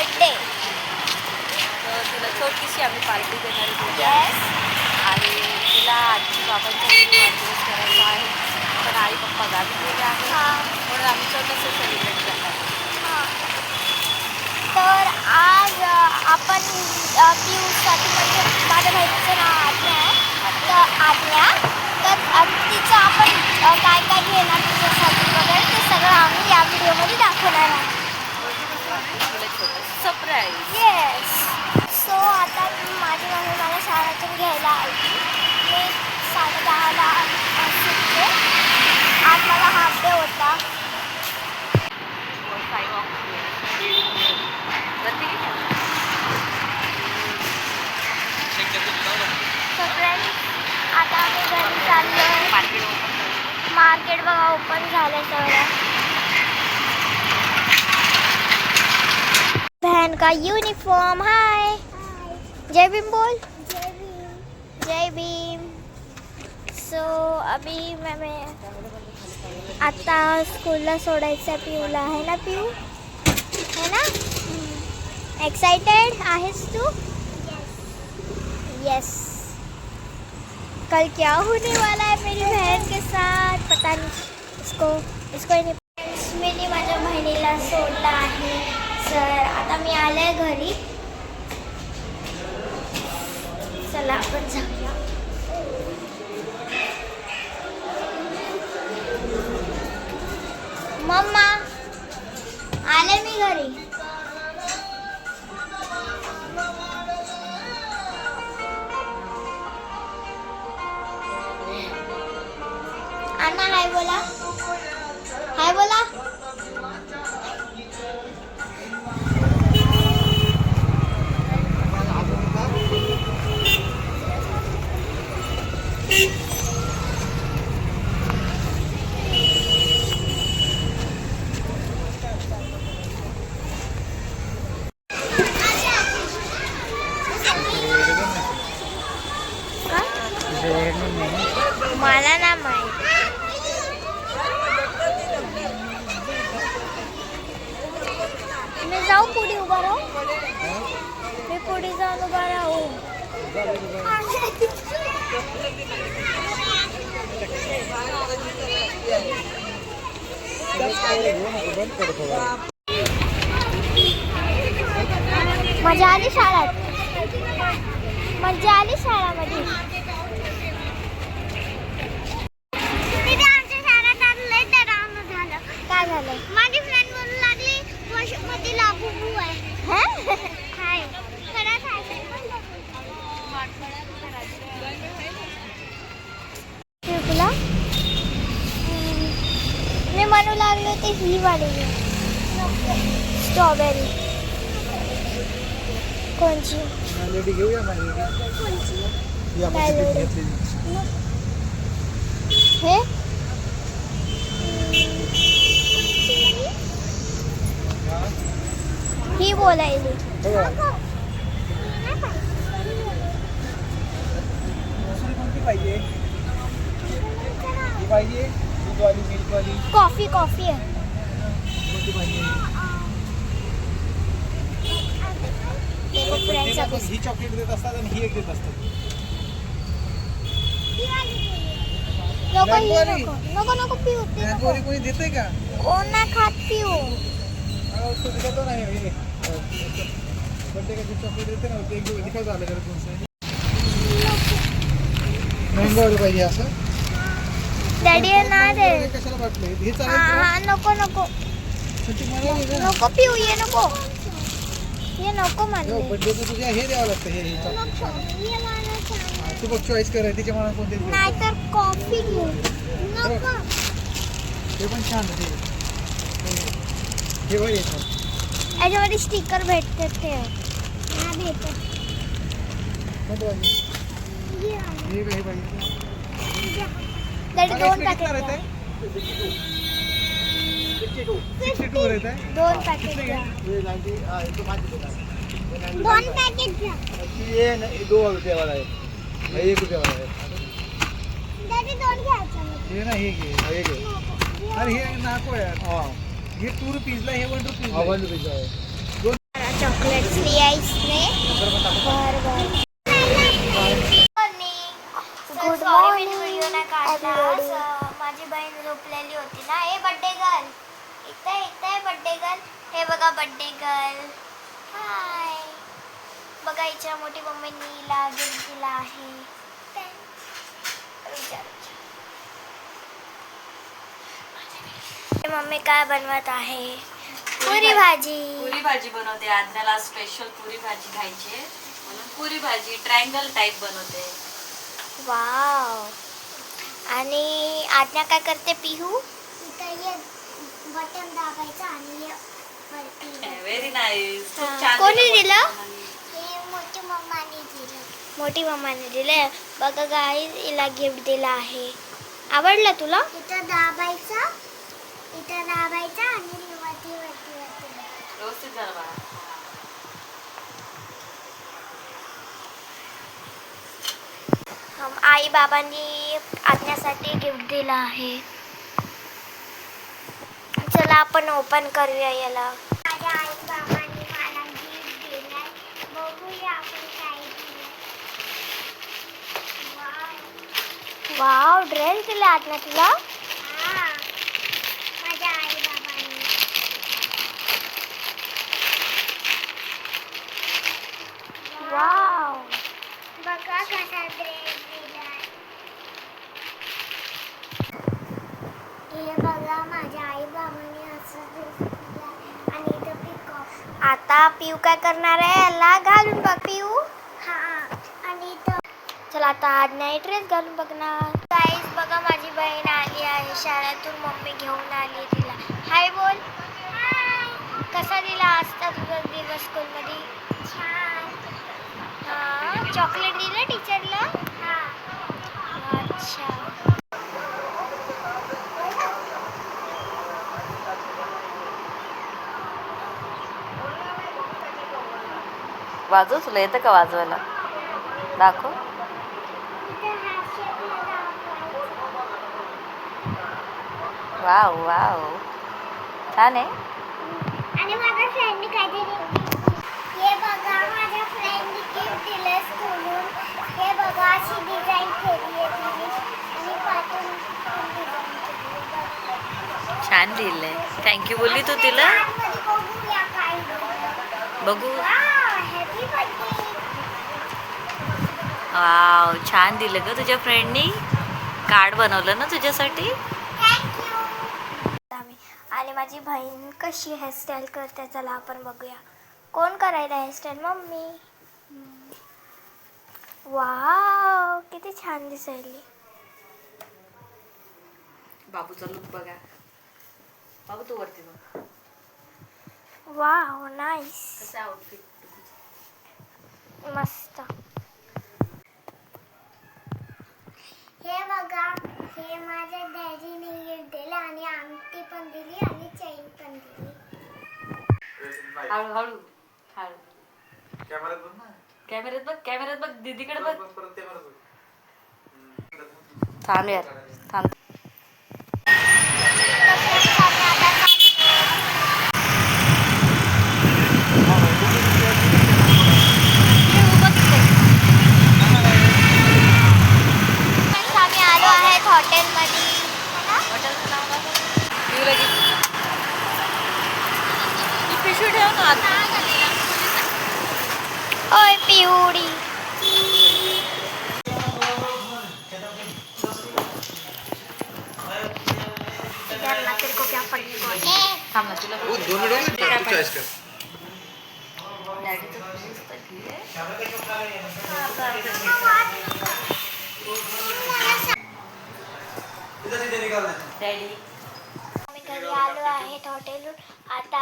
Birthday तर तिला छोटीशी आम्ही पार्टी देणार आहे. उद्या. आणि तिला आजी बाबांचा वाढदिवस करायचा आहे. पण आई पप्पा गावी गेले आहे हां. म्हणून आम्ही छोटंसं सेलिब्रेट करणार. हां. तर आज आपण अ, पियूसाठी म्हणजे माझ्या बहिणीचं नाव आज्ञा आहे. तर आज्ञा तर तिचं आपण काय काय घेणार तिच्यासाठी वगैरे ते सगळं आम्ही या व्हिडिओमध्ये दाखवणार आहे. तिला सरप्राईज येस सो आता माझी मम्मी मला शाळेतून घ्यायला आली. मी साडे दहाला सुटते आज मला हाफ डे होता. सो फ्रेंड आता आम्ही घरी चाललो मार्केट बघा ओपन झालं सगळं. बहन का यूनिफॉर्म हाय जय भीम बोल। जय भीम। सो अभी मैं मैं आता स्कूलला सोडायचं पिऊला आहे ना पिऊ? है ना? एक्साइटेड आहेस तू? यस कल क्या होने वाला है मेरी बहन के साथ? पता नहीं इसको इसको नहीं Friends, मी माझ्या बहिणीला सोडलं आहे। तर आता मी आले घरी. चला आपण जाऊया. मम्मा आले मी घरी. अण्णा हाय बोला. हाय बोला मला ना माहीत मी जाऊ पुढे उभा राहू मी पुढे जाऊन उभा राहू मजा आली शाळेत मजा आली शाळामध्ये. काय झालं? माझी फ्रेंड म्हणू लागली वशमध्ये लागू आहे हं? हाय खरंच आहे ते तुला मी म्हणू लागले ते ही वाली स्ट्रॉबेरी कोणची लेडी घेऊया माझी या काय मग लेडी? घेतलेली हे ही बोलायली बघा दुसरी कोणती पाहिजे ही पाहिजे दूधवाली मिल्कवाली कॉफी कॉफी आहे. कोणती पाहिजे ही चॉकलेट देत असतात आणि ही एक देत असतात. नको ही. नको. पिऊ ते रॅनबोरी कोणी देते का? कोण नाही खात पिऊ. मला उसको दिखातो ना हे. बर्थडे का जो चॉकलेट देते ना ते एक दिखाव झालं जरा कोणचं मँगो वाली पाहिजे असं? डॅडी नाही दे हे कशाला वाटलं हे हा चालेल हा नको नको. नको पिऊ ये नको. ये नको म्हणले. तुझ्या हे द्यावं लागतं हे तू बघ चॉईस कर तिच्या मनात कोणते. नाहीतर कॉफी घेऊ. नको. ते पण छान आहे. हे. बघ येतं याच्यामध्ये स्टिकर भेटते ते. पाहिजे हे पाहिजे डॅडी दोन किती वर पॅकेट येत सिक्स्टी टू वर येत आहे दोन पॅकेट द्या। दोन पॅकेट घ्या दो रुपये वाला है। एक रुपये वाला है। दादी दोन घ्यायचं हे ना हे घे हे। घे अरे हे नको यार। हे। टू रुपीजला हे वन रुपीज वन रुपीज आहे चॉकलेट चॉकलेट्स लिया इसने। बर बर गुड मॉर्निंग व्हिडिओ नाही काढला स- माझी बहीण झोपलेली होती ना. हे बड्डे गर्ल इथे इथे बड्डे गर्ल हे बघा बड्डे गर्ल हाय बघा हिच्या मोठी मम्मीनी हिला गिफ्ट दिला आहे. मम्मी काय बनवत आहे? पुरी भाजी. पुरी भाजी बनवते. आज्ञाला स्पेशल पुरी भाजी खायची. म्हणून पुरी भाजी ट्रायंगल टाईप बनवते. वाव आणि आज्ञा काय करते पिहू? बटन दाबायचं आणि व्हेरी नाईस कोणी दिलं. हे मोठी मम्माने दिलं. मोठी मम्माने दिले बघा गाई हिला गिफ्ट दिला आहे. आवडलं तुला? इथं दाबायचं इथं दाबायचं आणि वरती वरती वरती. व्यवस्थित आई बाबांनी आज्ञासाठी गिफ्ट दिलं आहे. चला आपण ओपन करूया याला. माझ्या आई बाबांनी मला गिफ्ट दिलंय. बघूया आपण काय दिलं वाव. वाव ड्रेस दिला आज्ञा तुला हा. माझ्या आई बाबांनी वाव बघा कसा ड्रेस दिलाय हे बघा माझ्या आई बाबांनी असं ड्रेस दिलाय आणि इथं पिकॉक आता पिऊ काय करणार आहे? याला घालून बघ पिऊ. हा आणि चला आता आज्ञा ड्रेस घालून बघणार. गाईज बघा माझी बहीण आली आहे. शाळेतून मम्मी घेऊन आली तिला. हाय बोल. कसा दिला आजचा तुझा दिवस स्कूलमध्ये हा. चॉकलेट दिलं टीचरला हा. अच्छा. वाजव तुला येतं का वाजवायला? दाखव. Wow wow. छान आहे. आणि माझ्या फ्रेंडने काहीतरी हे बघा माझ्या फ्रेंडने गिफ्ट दिलं स्कूलून हे बघा अशी डिझाईन केली आहे तिने. आणि पाठून डिझाईन केली आहे. छान लिहिलंय थँक्यू बोलली तू तिला. बघू. वाव छान दिलं ग तुझ्या फ्रेंडनी कार्ड बनवलं ना तुझ्यासाठी? आणि माझी बहीण कशी हेअरस्टाईल करते चला आपण बघूया. कोण करायला हेअरस्टाईल मम्मी? वाव किती छान दिसायली. बाबूचा लुक बघा. बाबू तू वरती बघ. वाव नाईस कसं आउटफिट मस्त हे बघा हे माझ्या डॅडीने गिफ्ट दिलं आणि आमटी पण दिली आणि चैन पण दिली. हळू हळू हळू. कॅमेऱ्यात बघ ना. कॅमेऱ्यात बघ कॅमेऱ्यात बघ दीदीकडे परत बघ. थांब यार थांब आम्ही आलो आहेत हॉटेलमध्ये हॉटेलचं नाव काय? येऊ लगेच. ही पिशवी ठेव ना आत. ओय पिवडी थांब ना तुला ओ, दोन मिनिट होईल का? तू चॉईस कर डॅडीचं नुसतं घे. डॅडी आम्ही घरी आलो आहेत हॉटेलहून आता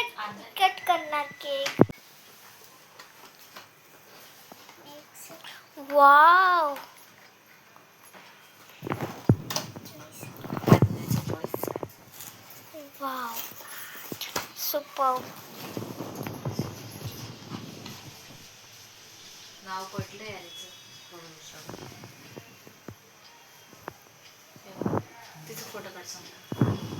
कट कट करणार केक. वाव. वाव. सुपर. नाव पडलं यार हिचं. हे फोटो काढ सांग.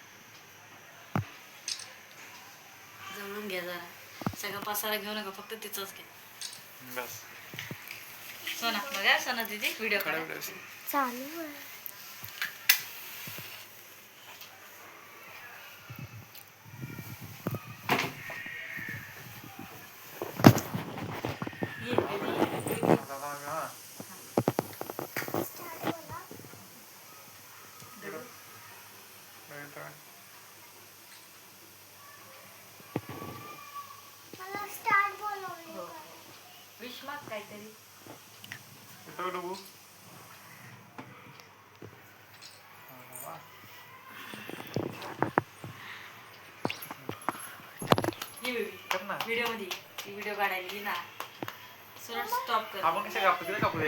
जवळून घ्या जरा. सगळं पसारा घेऊ नका फक्त तिचंच घे. बस. सोना बघा सोना दिदी व्हिडिओ काढा. चालू आहे ये, ये, ये. आता आता हा. दगड. बघ इथं. मला स्टार्ट बोलवले हो. विश माग काहीतरी. इथं बघ डुबू. वा. ये बेबी कर ना. व्हिडिओमध्ये व्हिडिओ काढायला ना. सरळ स्टॉप कर. आपण कशा कापू? तिला कापू